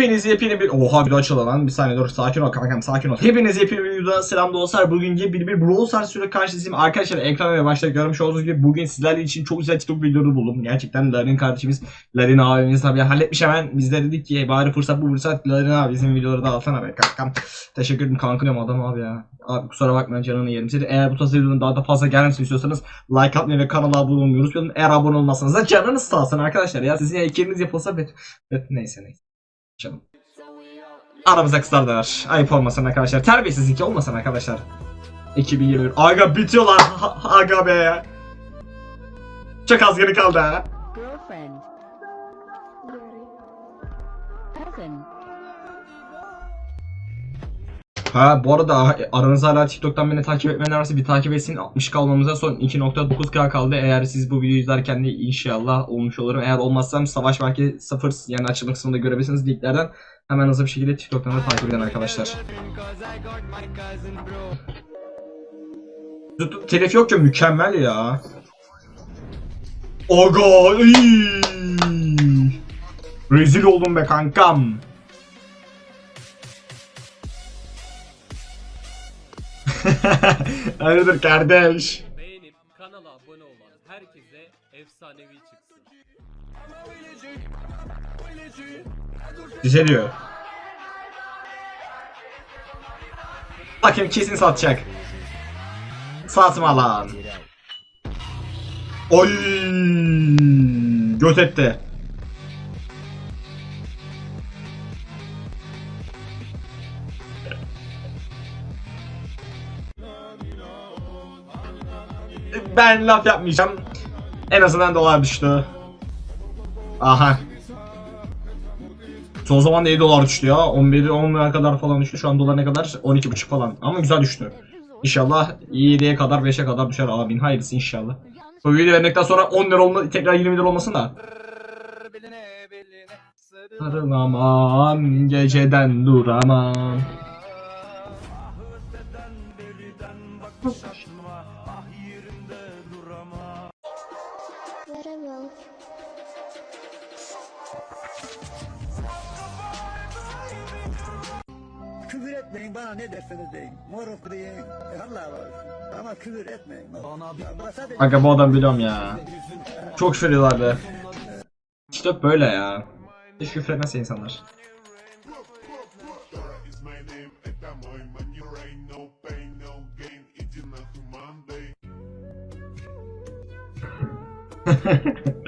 Hepiniz yepyeni bir... Oha bir açıldı lan. Bir saniye dur. Sakin ol kankam sakin ol. Hepiniz yepyeni bir videoda selam dostlar. Bugün yepyeni bir Brawl Stars süre karşınızdayım. Arkadaşlar ekrana ve başta görmüş olduğunuz gibi bugün sizlerle için çok güzel TikTok videoları buldum. Gerçekten Larin kardeşimiz, Larin abimiz tabii halletmiş hemen. Biz de dedik ki bari fırsat bu fırsat Larin abi bizim videoları da alsana be kankam. Teşekkür ederim kankam adam abi ya. Abi kusura bakmayın canını yerim. De eğer bu tarz videoların daha da fazla gelmesini istiyorsanız like atmayı ve kanala abone olmayı unutmayın. Eğer abone olmazsanız da canınız sağ olsun arkadaşlar ya. Sizin heykeliniz yapılsa bet... bet neyse neyse. Canım. Aramızda kızlar da var. Ayıp olmasın arkadaşlar. Terbiyesizlik olmasın arkadaşlar. 2021. Aga bitiyorlar. Aga be. Çok az geri kaldı ha. Girlfriend. Cousin. Ha bu arada aranızda hala TikTok'tan beni takip etmeyen varsa bir takip etsin. 60 kalmamıza son 2.9K kaldı. Eğer siz bu videoyu izlerken de inşallah olmuş olurum. Eğer olmazsam Savaş belki 0 yani açılma kısmında görebilirsiniz linklerden. Hemen hızlı bir şekilde TikTok'tan da takip edin arkadaşlar. Telef yok ya mükemmel ya. Aga iy. Rezil oldum be kankam. Hayırdır kardeş? Beğenip kanala abone olan herkese efsanevi çıksın. Düzeliyor. Bakayım kesin satacak. Satma lan. Oy! Göt etti. Ben laf yapmayacağım. En azından dolar düştü. Aha. Son zaman 7 dolar düştü ya. 11 10'a kadar falan düştü. Şu an dolar ne kadar? 12.5 falan. Ama güzel düştü. İnşallah 7'ye kadar 5'e kadar düşer abin. Hayırlısı inşallah. Bu video vermekten sonra 10 lira olma, tekrar 20 lira olmasın da. Sarılamam geceden duramam. Etmeyin bana ne derseniz deyin. Moruk deyin. Allah var. Ama küfür etmeyin. Bana sadece Aga bu adam biliyorum ya. Çok ediyorlar be. İşte böyle ya. Hiç küfür etmezse insanlar.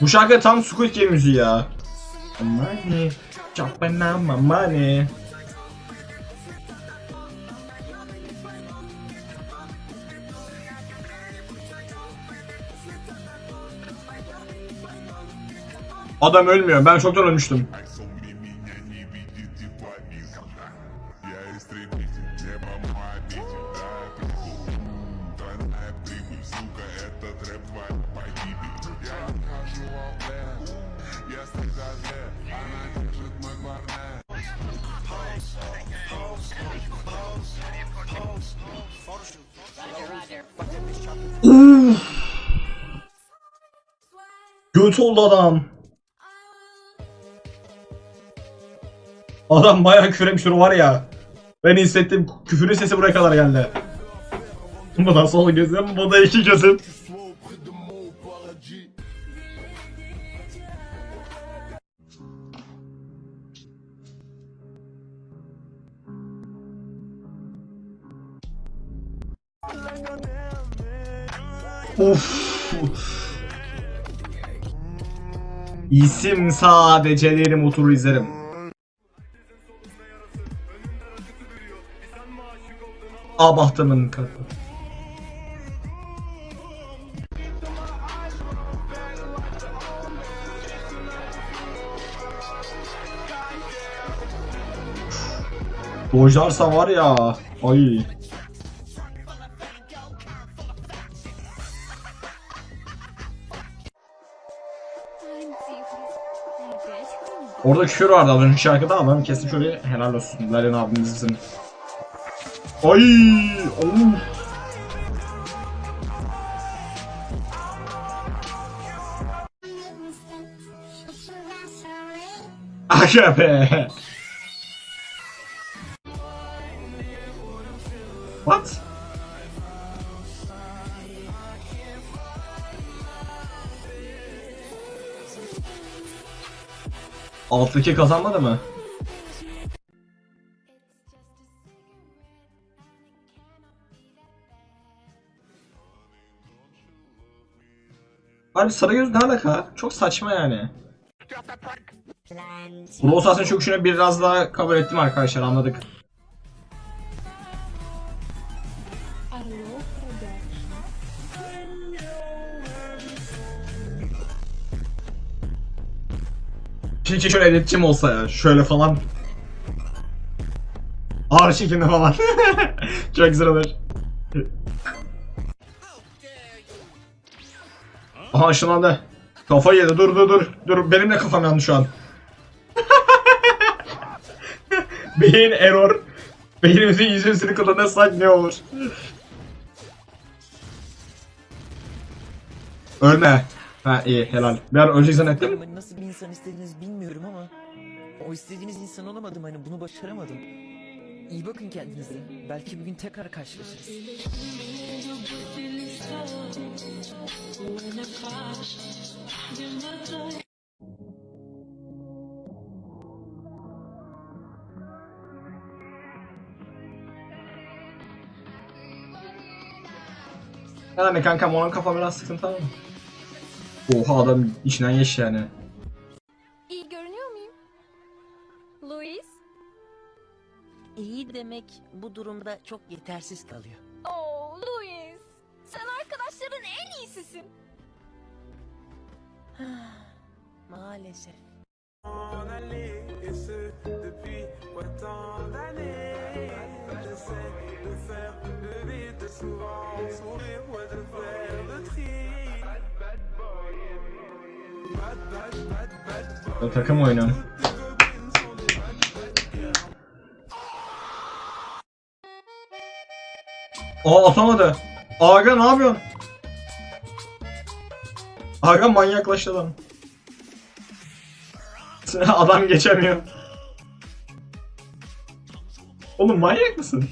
Bu şarkı tam Squid Game müziği ya. Money, chopping out my money. Adam ölmüyor. Ben çoktan ölmüştüm. Göt oldu adam. Adam bayağı küfremiş var ya. Ben hissettim küfürün sesi buraya kadar geldi. Bu da sol gözüm, bu da iki gözüm. Of. İsim sadece derim oturur izlerim. Abahtımın kapı. Dojlarsa var ya. Ay. Orada küfür vardı az önce şarkıda ama kesin şöyle helal olsun. Lalen abimizin. Ay! Of! Aga be! What? Alttaki kazanmadı mı? Abi Sarıgöz ne alaka? Çok saçma yani. Brawl Stars'ın çöküşünü biraz daha kabul ettim arkadaşlar anladık. Keşke şöyle iletişim olsa ya. Şöyle falan. Ağır şekilde falan. Çok güzel olur. Aha ışınlandı. Kafa yedi. Dur dur dur. Dur benim de kafam yandı şu an. Beyin error. Beynimizin yüzüncüsünü kullanırsak ne olur? Ölme. Ha iyi helal. Ara ölecek zannettim. Hani nasıl bir insan istediğinizi bilmiyorum ama o istediğiniz insan olamadım hani bunu başaramadım. İyi bakın kendinize. Belki bir gün tekrar karşılaşırız. Yani kankam onun kafa biraz sıkıntı ama. Oha adam içinden geç yani. İyi görünüyor muyum? Louis? İyi demek bu durumda çok yetersiz kalıyor. Oh Louis. Sen arkadaşların en iyisisin. Maalesef. Ya, takım oyunu. Aa atamadı. Aga ne yapıyorsun? Aga manyaklaştı adam. adam geçemiyor. Oğlum manyak mısın?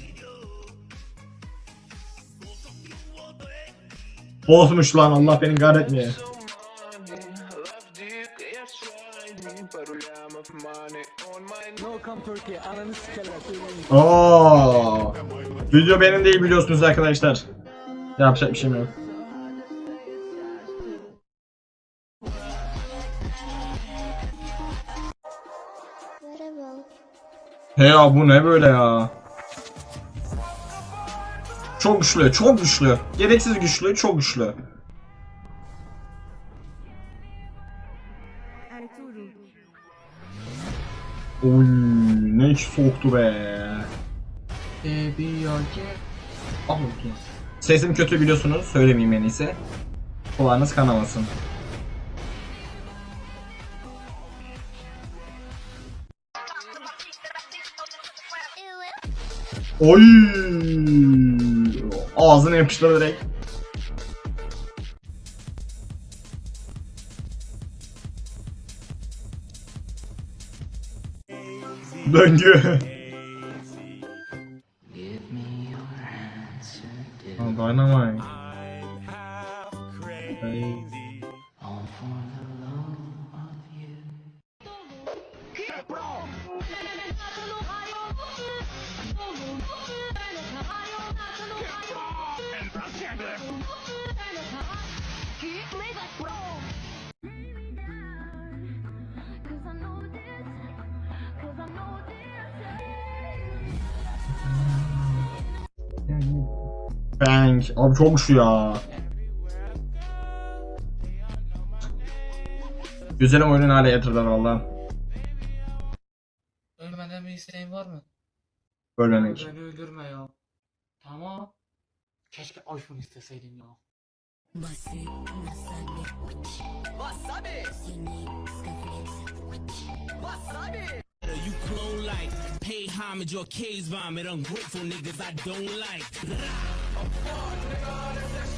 Bozmuş lan Allah beni kahretmeye. Aa, video benim değil biliyorsunuz arkadaşlar. Yapacak bir şeyim yok. He ya bu ne böyle ya? Çok güçlü, çok güçlü. Gereksiz güçlü, çok güçlü. Oy, ne iç soğuktu be. Sesim kötü biliyorsunuz. Söylemeyeyim en iyisi. Kulağınız kanamasın. Oy! Ağzına yapıştı direkt. Döngü. Dynamite. Hey. Bang. Abi çok ya. Güzelim oyunun hale getirdiler valla. Ölmeden bir isteğin var mı? Ölmemek. Beni öldürme ya. Tamam. Keşke iPhone isteseydin ya. You clone like, pay homage or case vomit. Ungrateful niggas I don't like.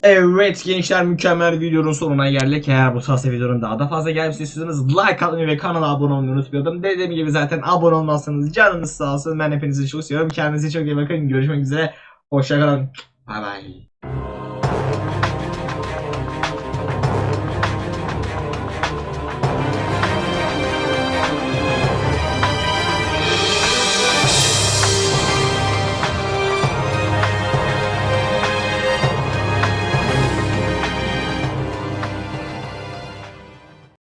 Evet gençler mükemmel bir videonun sonuna geldik. Eğer bu tarz videoların daha da fazla gelmesini istiyorsanız like atmayı ve kanala abone olmayı unutmayalım. Dediğim gibi zaten abone olmazsanız canınız sağ olsun. Ben hepinizi çok seviyorum. Kendinize çok iyi bakın. Görüşmek üzere. Hoşçakalın. 拜拜。